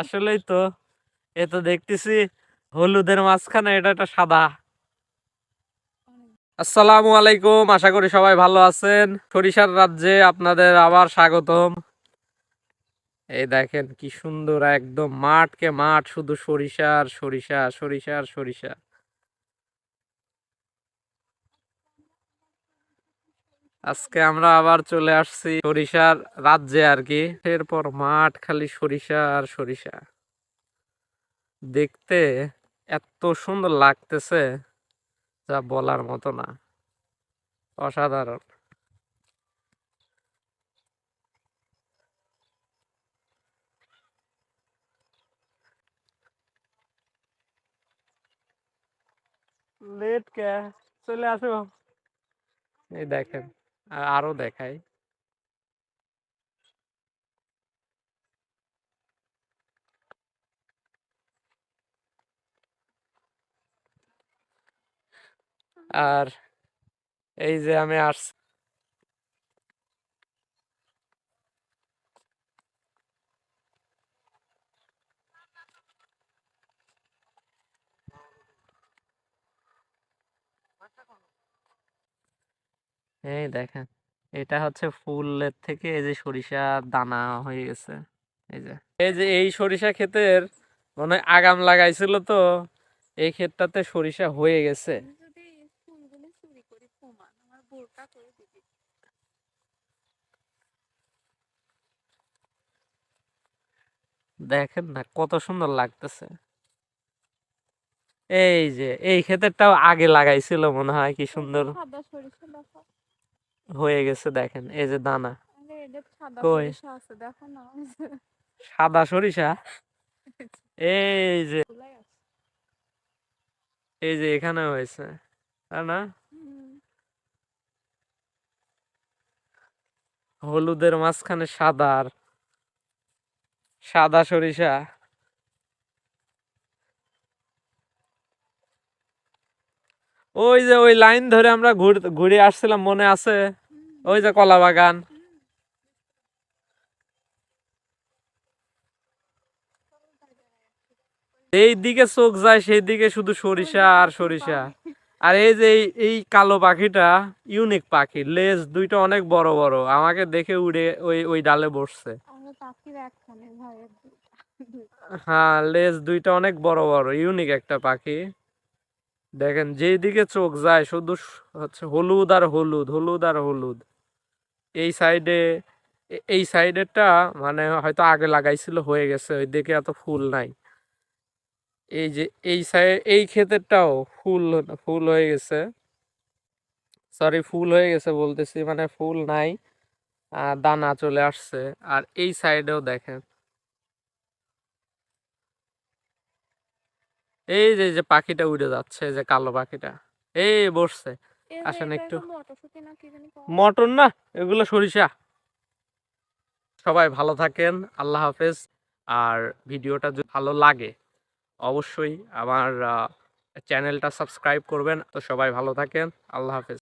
আসলেই তো। এ তো দেখতেছি হলুদের মাঝখানে এটা একটা সাদা। আসসালামু আলাইকুম, আশা করি সবাই ভালো আছেন। সরিষার রাজ্যে আপনাদের আবার স্বাগতম। এই দেখেন কি সুন্দর, একদম মাঠকে মাঠ, শুধু সরিষার, সরিষা সরিষার, সরিষা। আজকে আমরা আবার চলে আসছি সরিষার রাজ্যে আর কি। এরপর মাঠ খালি সরিষা আর সরিষা। দেখতে এত সুন্দর লাগতেছে, যা বলার মতো না। অসাধারণ। লেট কে চলে আসো। এই দেখেন। আর দেখাই। আর এই যে আমি আসছি এই দেখেন এটা হচ্ছে ফুলের থেকে এই যে সরিষা দানা হয়ে গেছে এই যে। এই যে এই সরিষা ক্ষেতের মনে হয় আগাম লাগাইছিল তো এই ক্ষেতটাতে সরিষা হয়ে গেছে। দেখেন না কত সুন্দর লাগতেছে। এই যে এই ক্ষেতেরটাও আগে লাগাইছিল মনে হয় কি সুন্দর। হয়ে গেছে দেখেন এই যে দানা। সাদা কই? সরিষা সাদা এই যে। এই যে এখানে হয়েছে তাই না? হলুদের মাঝখানে সাদা আর সাদা সরিষা। ওই যে ওই লাইন ধরে আমরা ঘুরে আসছিলাম মনে আছে? ওই যে কলা বাগান। এই দিকে চোখ যায় সেই দিকে শুধু সরিষা আর সরিষা। আর এই যে এই কালো পাখিটা ইউনিক পাখি লেজ দুইটা অনেক বড় বড়। আমাকে দেখে উড়ে ওই ওই ডালে বসছে। হ্যাঁ লেজ দুইটা অনেক বড় বড় ইউনিক একটা পাখি। দেখেন যেই দিকে চোখ যায় শুধু হচ্ছে হলুদ আর হলুদ হলুদ আর হলুদ। এই সাইডে এই সাইডেরটা মানে হয়তো আগে লাগাইছিল, হয়ে গেছে ওই দিকে এত ফুল নাই। এই যে, এই সাইড এই ক্ষেতেরটাও ফুল ফুল হয়ে গেছে। সরি, ফুল হয়ে গেছে বলতেছি মানে ফুল নাই দানা চলে আসছে। আর এই সাইডেও দেখেন এই যে যে পাখিটা উড়ে যাচ্ছে যে কালো পাখিটা। এই বসছে। আসেন একটু। মটন না এগুলো সরিষা। সবাই ভালো থাকেন আল্লাহ হাফেজ। আর ভিডিওটা যদি ভালো লাগে অবশ্যই আমার চ্যানেলটা সাবস্ক্রাইব করবেন। তো সবাই ভালো থাকেন আল্লাহ হাফেজ।